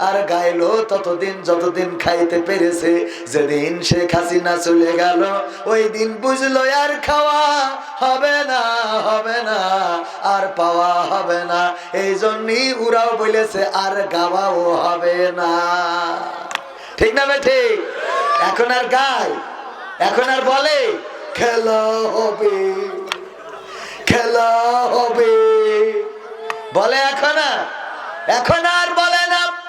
আর গাইলো ততদিন, যতদিন খাইতে পেরেছে। যেদিন শেখ হাসিনা চলে গেল, ওই দিন বুঝলো আর খাওয়া হবে না হবে না, আর পাওয়া হবে না। এই জন্যই ওরাও বলেছে, আর গাওয়াও হবে না। ঠিক না বে ঠিক? এখন আর গায় এখন আর বলে, খেলা হবে খেলা হবে। বলে এখন আর? এখন আর বলে না।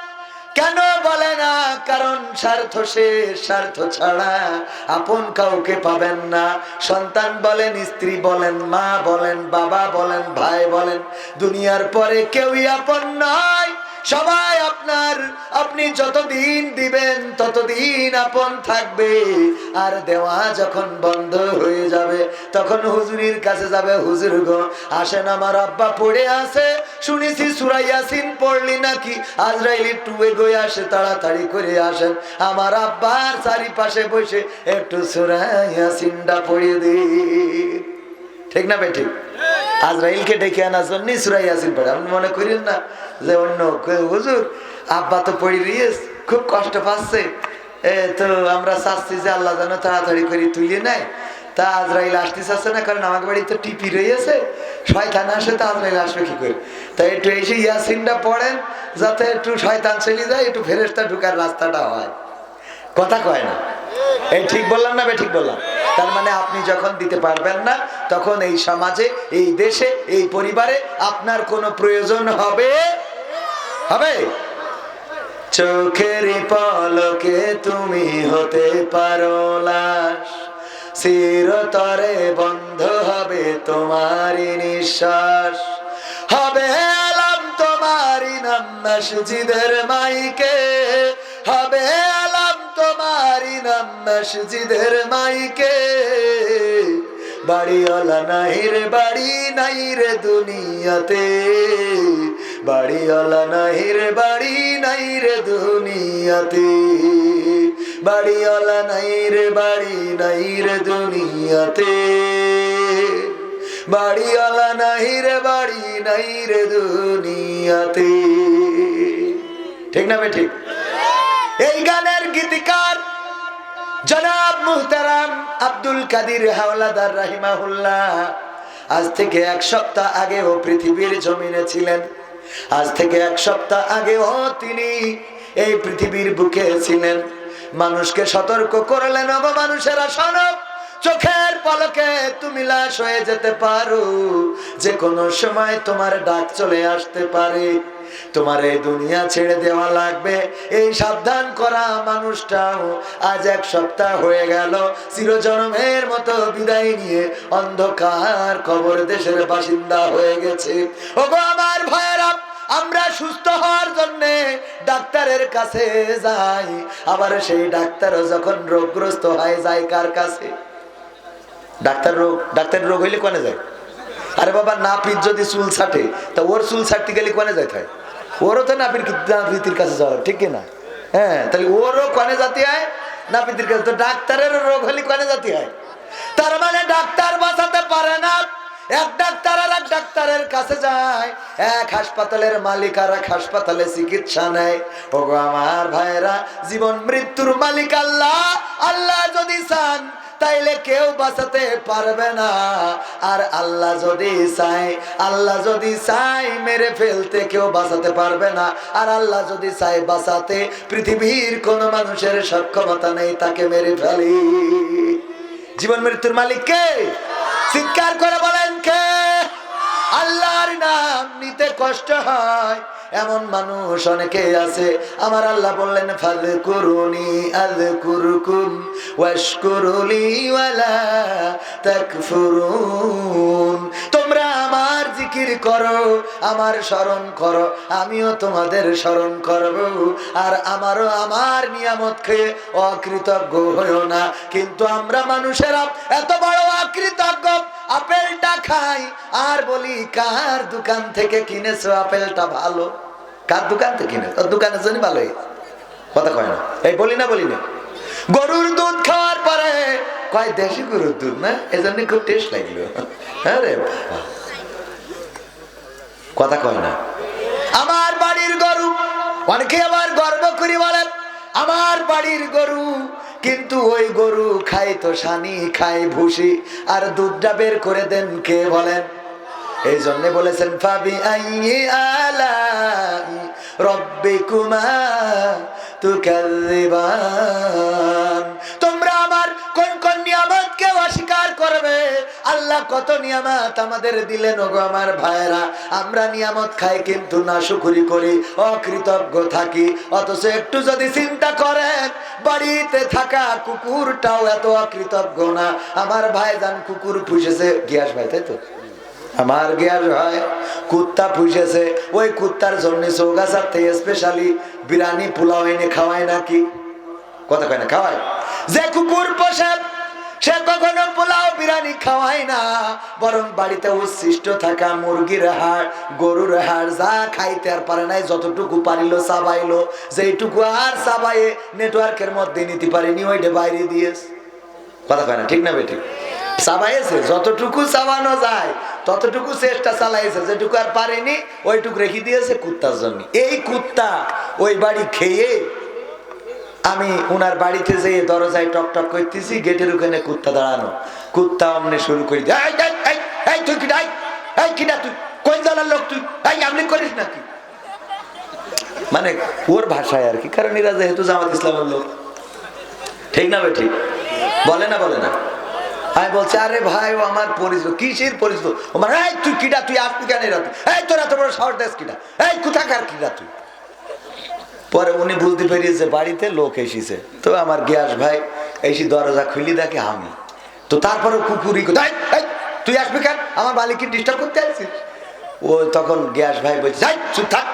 কেন বলে না? কারণ স্বার্থ সে, স্বার্থ ছাড়া আপন কাউকে পাবেন না। সন্তান বলেন, স্ত্রী বলেন, মা বলেন, বাবা বলেন, ভাই বলেন, দুনিয়ার পরে কেউই আপন নয় সবাই আপনার, আপনি যতদিন দিবেন, ততদিন আপন থাকবে। আর দেওয়া যখন বন্ধ হয়ে যাবে, তখন হুজুরির কাছে যাবে, হুজুর গো, আসেন আমার আব্বা পড়ে আছে। শুনেছি সুরাইয়াসিন পড়লি নাকি? আজরাইলি একটু এগোয় আসে, তাড়াতাড়ি করে আসেন। আমার আব্বার চারিপাশে বসে একটু সুরাইয়াসিনটা পড়িয়ে দিই। ঠিক না বে ঠিক আজরাইলকে ডেকে আনার জন্য সুরাই আসিন পড়ে। আপনি মনে করেন না যে অন্য হুজুর, আব্বা তো পড়ি রিয়েস খুব কষ্ট পাচ্ছে। এ তো আমরা চাচ্ছি যে আল্লাহ যেন তাড়াতাড়ি করে তুলে নেয়। তা আজরাইল আসতে চাচ্ছে না, কারণ আমার বাড়ি তো টিপি রয়েছে। শয়তান আসে তো আজরাইল আসবে কি করে? তাই একটু এসে ইয়াসিনটা পড়েন, যাতে একটু শয়তান চলে যায়, একটু ফেরেস্তা ঢুকার রাস্তাটা হয়। কথা কয় না। এই ঠিক বললাম না ঠিক বললাম। তার মানে আপনি যখন দিতে পারবেন না, তখন এই সমাজে, এই দেশে, এই পরিবারে আপনার কোনো প্রয়োজন হবে? হবে? চোখের পলকে তুমি হতে পারো চিরতরে বন্ধ হবে তোমারই নিঃশ্বাস। হবে আলাম তোমারই নাম মসজিদের মাইকে। হবে মসজিদের মাইকে। বাড়িওয়ালা নাই রে বাড়ি নাই রে দুনিয়াতে। বাড়িওয়ালা নাই রে বাড়ি নাই রে দুনিয়াতে। বাড়িওয়ালা নাই রে বাড়ি নাই রে দুনিয়াতে। বাড়িওয়ালা নাই রে বাড়ি নাই রে দুনিয়াতে। ঠিক না ঠিক? এই গানের গীতিকার জনাব মুহতারাম আব্দুল কাদির হাওলাদার রাহিমাহুল্লাহ, আজ থেকে এক সপ্তাহ আগেও পৃথিবীর জমিনে ছিলেন। আজ থেকে এক সপ্তাহ আগেও তিনি এই পৃথিবীর বুকে ছিলেন। মানুষকে সতর্ক করলেন অব মানুষেরা সনব চোখের পলকে তুমি লাশ হয়ে যেতে পারো। যে কোনো সময় তোমার ডাক চলে আসতে পারে। তোমার এই দুনিয়া ছেড়ে দেওয়া লাগবে। এই সাবধান করা মানুষটাও আজ এক সপ্তাহ হয়ে গেল। চিরজনমের মতো বিদায় নিয়ে অন্ধকার কবর দেশের বাসিন্দা হয়ে গেছে। ওগো আমার ভয়েরা আমরা সুস্থ হওয়ার জন্য ডাক্তারের কাছে যাই। আবার সেই ডাক্তারও যখন রোগগ্রস্ত হয়, যায় কার কাছে? ডাক্তার রোগ ডাক্তার রোগ হইলে কোনে যায়? আরে বাবা, নাপিত যদি চুল ছাটে, তা ওর চুল ছাটতে গেলে কোনে যায় থাকে ওরও তো নাপির নাপিতির কাছে যাওয়া ঠিক না? হ্যাঁ তাহলে ওরও কোনে জাতি হয়? নাপিতির কাছে। তো ডাক্তারের রোগ হলে কোনে জাতি হয়? তার মানে ডাক্তার বাঁচাতে পারে না। এক ডাক্তার আর এক ডাক্তারের কাছে যায়। এক হাসপাতালের মালিক আর এক হাসপাতালে চিকিৎসা নেয়। ওগো আমার ভাইরা জীবন মৃত্যুর মালিক আল্লাহ। আল্লাহ যদি চান তাইলে কেউ বাঁচাতে পারবে না। আর আল্লাহ যদি চায়, আল্লাহ যদি চায় মেরে ফেলতে কেউ বাঁচাতে পারবে না। আর আল্লাহ যদি চায় বাঁচাতে পৃথিবীর কোন মানুষের সক্ষমতা নেই তাকে মেরে ফেলি। জীবন মৃত্যুর মালিক কে? চিৎকার করে বলেন কে? আল্লাহর নাম নিতে কষ্ট হয়। এমন মানুষ অনেকে আছে। আমার আল্লাহ বললেন ফাদ করুনি আদ কুরকুম ওয়াশকুরুলি ওয়ালা তাকফুরুন। তোমরা আমার জিকির করো, আমার স্মরণ করো, আমিও তোমাদের স্মরণ করব। আর আমারও আমার নিয়ামত খেয়ে অকৃতজ্ঞ হইও না। কিন্তু আমরা মানুষেরা এত বড় অকৃতজ্ঞ আপেলটা খাই, আর বলি, কার দোকান থেকে কিনেছো আপেলটা ভালো? কার দোকান থেকে কিনে তোর দোকানের জন্য ভালোই কথা কয় না। এই, বলি না বলি না। গরুর দুধ খাওয়ার পরে? কয়, দেশি গরুর দুধ না? এই জন্য খুব টেস্ট লাগল। হ্যাঁ রে কথা কয় না। আমার বাড়ির গরু, অনেকে আবার গর্ব করি বলেন, আমার বাড়ির গরু কিন্তু ওই গরু খাই তো সানি খাই ভুসি আর দুধটা বের করে দেন কে বলেন? এই জন্য বলেছেন ফাবি আই আলা রব্বিকুমা কুমা তু নিয়ামতকে অস্বীকার করবে। আল্লাহ কত নিয়ামত আমাদের দিলেন ওগো আমার ভাইরা আমরা নিয়ামত খাই কিন্তু না শুকুরি করি, অকৃতজ্ঞ থাকি। অথচ একটু যদি চিন্তা করেন, বাড়িতে থাকা কুকুরটাও এত অকৃতজ্ঞ না। আমার ভাইজান কুকুর পুষেছে, গিয়াস ভাই, তাই তো? আমার গিয়ার হয় কুত্তা পুষেছে। ওই কুত্তার জন্য চৌগাছার থেকে স্পেশালি বিরিয়ানি, পোলাও এনে খাওয়ায় নাকি? কথা কয় না, খাওয়ায়? যে কুকুর পোষে সে কখনো পোলাও বিরানি খাওয়ায় না, বরং বাড়িতে উচ্ছিষ্ট থাকা মুরগির হাড়, গরুর হাড় যা খাইতে আর পারে নাই, যতটুকু পারিল চাবাইলো। যেইটুকু আর চাবাইয়ে নেটওয়ার্কের মধ্যে নিতে পারেনি, ওইটা বাইরে দিয়েছে। কথা কয় না, ঠিক না বেঠিক? চাবাইছে যতটুকু চাবানো যায়, ততটুকু চেষ্টা চালাইছে, যেটুকু আর পারেনি, ওইটুকু রেখে দিয়েছে কুত্তার জন্য। এই কুত্তা ওই বাড়ি খেয়ে আমি উনার বাড়িতে যেয়ে দরজায় টক টক করতেছি, গেটের ওখানে কুত্তা দাঁড়ানো। কুত্তা অমনে শুরু করে তুই কিনা কিনা কোন করিস নাকি? মানে ওর ভাষায় আর কি, কারণ এরা যেহেতু জামাত ইসলামের লোক। ঠিক না ভাই ঠিক বলে না বলে না। আমি বলছি, আরে ভাই, ও আমার পরিচিত, কিসের পরিচিত? ও মানে এই, তুই কিডা, তুই আসবি কেন এই, তোরা তো বড় শহর দেশ কিডা? এই, কোথাকার কিডা তুই? পরে উনি বুঝতে পেরিয়েছে বাড়িতে লোক এসেছে। তো আমার গ্যাস ভাই এসে দরজা খুলি দেখে আমি তো তারপরে কুকুরি তুই আসবি কেন? আমার মালিককে ডিস্টার্ব করতে আসছিস? ও তখন গ্যাস ভাই বলছে যাই চুপ থাক।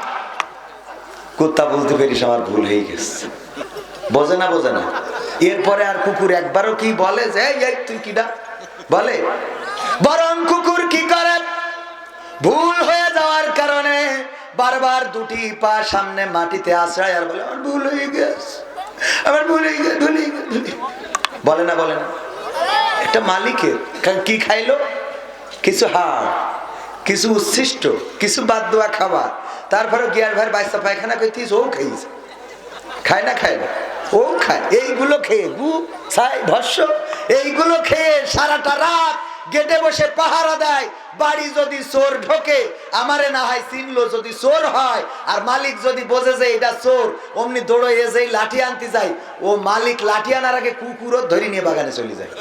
কুত্তা বলতে পেরিস আমার ভুল হয়ে গেছে। বোঝে না বোঝে না। এরপরে আর কুকুর একবারও কি বলে যে "এই, এই তুই কিডা? বলে বরং কুকুর কি করে? ভুল হয়ে যাওয়ার কারণে বারবার দুটি পা সামনে মাটিতে আশ্রয় আর বলে আমার ভুল হয়ে গেছে আমার ভুল হয়ে গেছে ভুল হয়ে গেছে, ভুল হয়ে গেছে।" বলে না বলে না। একটা মালিকের কারণ কি খাইলো? কিছু হাড় কিছু উচ্ছিষ্ট কিছু বাদ দেওয়া খাবার। তারপরে গিয়ার ভাইয়ের বাইসা পায়খানা করতিস ও খাইছে। খায় না খায় না? ও খায়। এইগুলো খেয়ে গু ছাই ভস্য এইগুলো খেয়ে সারাটা রাত গেটে বসে পাহারা দেয়, বাড়ি যদি চোর ঢোকে, আমারে না হয় চিনলো যদি চোর হয়, আর মালিক যদি বোঝে যে এটা চোর, অমনি দৌড়ে যেই লাঠি আনতে যায়, ও মালিক লাঠি আনার আগে কুকুরও ধরে নিয়ে বাগানে চলে যায়।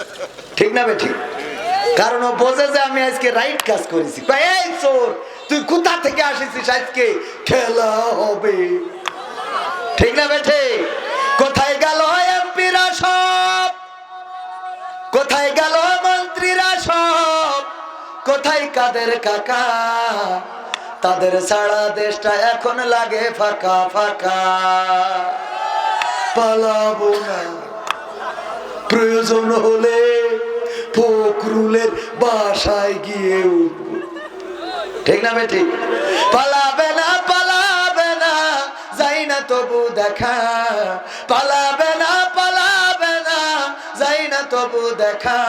ঠিক না বে ঠিক কারণ ও বোঝে যে আমি আজকে রাইট কাজ করেছি। এই চোর, তুই কোথা থেকে আসিস আজকে? খেলা হবে। ঠিক না বেঠে? কোথায় গেল এমপিরা সব কোথায় গেল মন্ত্রীরা সব? কোথায় কাদের কাকা? তাদের সারা দেশটা এখন লাগে ফাঁকা ফাঁকা। পালাবো না। প্রয়োজন হলে ফকরুলের বাসায় গিয়ে উঠবো। ঠিক না বেটি? পালাবে না পালাবে না, যাই না তবু দেখা। না তবু দেখা।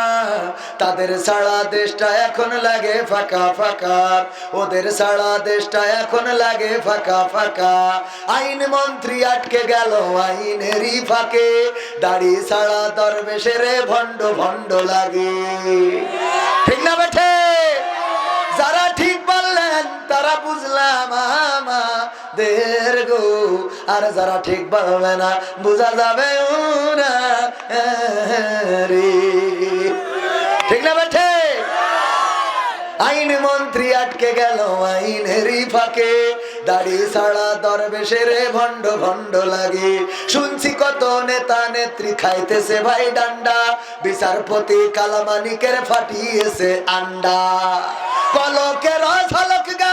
তাদের সারা দেশটা এখন লাগে ফাঁকা ফাঁকা। ওদের সারা দেশটা এখন লাগে ফাঁকা ফাঁকা। আইন মন্ত্রী আটকে গেল আইনেরই ফাঁকে। দাড়ি সারা দরবেশের ভণ্ড ভণ্ড লাগে। ঠিক না বেঠে? যারা ঠিক বললেন, তারা বুঝলাম আমাদের গো, আর যারা ঠিক বলবে না, বোঝা যাবে রে ঠিক না বেঠে? আইন মন্ত্রী আটকে গেল আইনেরই ফাঁকে। দাড়ি ছাড়া দরবেশের ভণ্ড ভণ্ড লাগে। শুনছি কত নেতা নেত্রী খাইতেছে ভাই ডান্ডা। বিচারপতি কালামানিকের ফাটিয়েছে আন্ডা। পলকের ঝলক গেল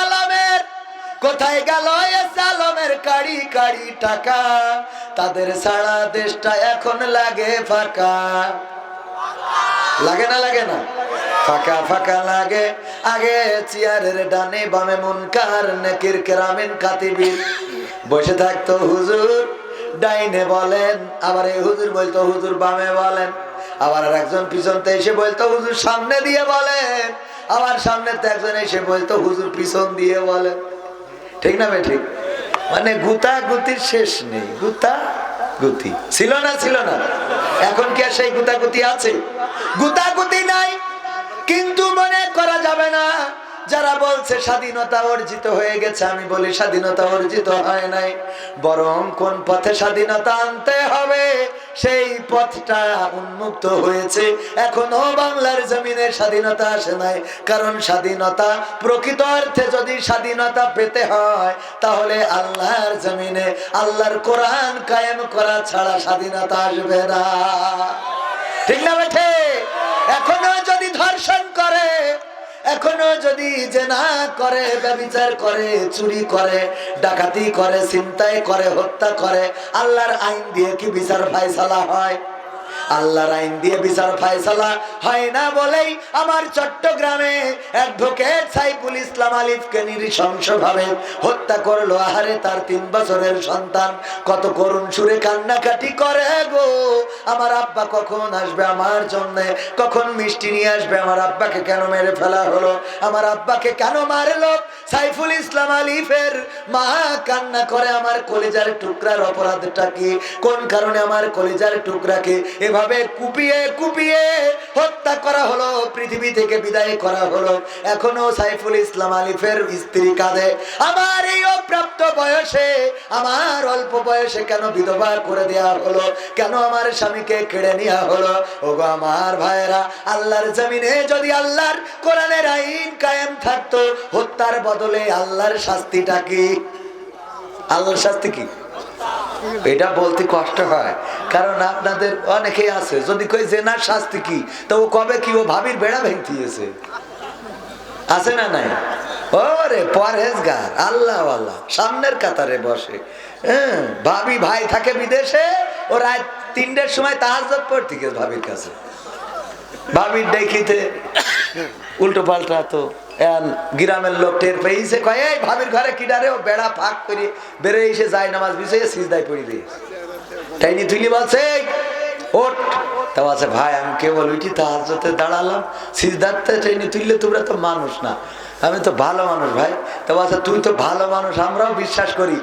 কোথায় গেল সালমের কাড়ি কাড়ি টাকা? তাদের সারা দেশটা এখন লাগে ফাঁকা। লাগে না লাগে না? ফাঁকা ফাঁকা লাগে। আগে চেয়ারের ডানে বামে মুনকার, নেকির কেরামিন কাতিবির বসে থাকতো হুজুর, ডাইনে বলেন, আবার এই হুজুর বলতো হুজুর বামে বলেন। আবার একজন পিছনতে এসে বলতো হুজুর সামনে দিয়ে বলেন। আবার সামনে তো একজন এসে বলতো হুজুর পিছন দিয়ে বলেন। ঠিক না ভাই, ঠিক? মানে গুতা গুতির শেষ নেই, গুতা গুতি। ছিল না ছিল না। এখন কি আর সেই গুতা গুতি আছে? গুতা গুতি নাই, কিন্তু মনে করা যাবে না। যারা বলছে স্বাধীনতা অর্জিত হয়ে গেছে, আমি বলি স্বাধীনতা অর্জিত হয় নাই। বরং কোন পথে স্বাধীনতা আনতে হবে, সেই পথটা উন্মুক্ত হয়েছে। এখনও বাংলার জমিনে স্বাধীনতা আসে নাই। কারণ স্বাধীনতা প্রকৃত অর্থে যদি স্বাধীনতা পেতে হয়, তাহলে আল্লাহর জমিনে, আল্লাহর কোরআন কায়েম করা ছাড়া স্বাধীনতা আসবে না। ঠিক না বেঠে? এখনও যদি ধর্ষণ করে এখনও যদি জেনা করে, ব্যবচার করে, চুরি করে, ডাকাতি করে চিন্তায় করে, হত্যা করে, আল্লাহর আইন দিয়ে কি বিচার ফাইসলা হয়? আল্লাহর আইন দিয়ে বিচার ফায়সালা হয় না বলেই আমার চট্টগ্রামে অ্যাডভোকেট সাইফুল ইসলাম আলিফকে নৃশংস ভাবে হত্যা করল। আহারে তার তিন বছরের সন্তান। কত করুণ সুরে কান্নাকাটি করে গো। আমার আব্বা কখন আসবে আমার কখন মিষ্টি নিয়ে আসবে? আমার আব্বাকে কেন মেরে ফেলা হলো? আমার আব্বাকে কেন মারলো? সাইফুল ইসলাম আলিফের মা কান্না করে, আমার কলেজার টুকরার অপরাধটা কি? কোন কারণে আমার কলেজার টুকরাকে এভাবে কুপিয়ে কুপিয়ে হত্যা করা হলো, পৃথিবী থেকে বিদায় করা হলো। এখনও সাইফুল ইসলাম আলিফের স্ত্রী কাঁদে। আমার এই অপ্রাপ্ত বয়সে, আমার অল্প বয়সে কেন বিধবা করে দেয়া হলো? কেন আমার স্বামীকে কেড়ে নেওয়া হলো? ওগো আমার ভাইরা আল্লাহর জমিনে যদি আল্লাহর কোরআনের আইন কায়েম থাকতো, হত্যার বদলে আল্লাহর শাস্তিটা কি? আল্লাহর শাস্তি কি? এটা বলতে কষ্ট হয়। কারণ আপনাদের অনেকেই আছে, যদি কই জেনার শাস্তি কি? তো ও কবে কি? ও ভাবির বেড়া ভেঙতিয়েছে আছে না নাই? ওরে আল্লাহ আল্লাহ, সামনের কাতারে বসে। হ্যাঁ ভাবি ভাই থাকে বিদেশে, ও তিনটের সময় ভাবির কাছে। ভাবির দেখিতে উল্টো পাল্টা তো গ্রামের লোক টের পেয়েছে কয়ে ভাবির ঘরে কিডারে ও বেড়া ফাঁক করে বেড়ে এসে যায় নামাজ বিষয়ে সিজদায় পড়ি দিয়ে তাইনি তুলি বলছে "এই, ওঠ। তা বলছে ভাই আমি কেবল উঠি তাহার সাথে দাঁড়ালাম সিজদাতে ট্রেনে তুললে তোমরা তো মানুষ না। আমি তো ভালো মানুষ ভাই। তো তুই তো ভালো মানুষ আমরাও বিশ্বাস করি।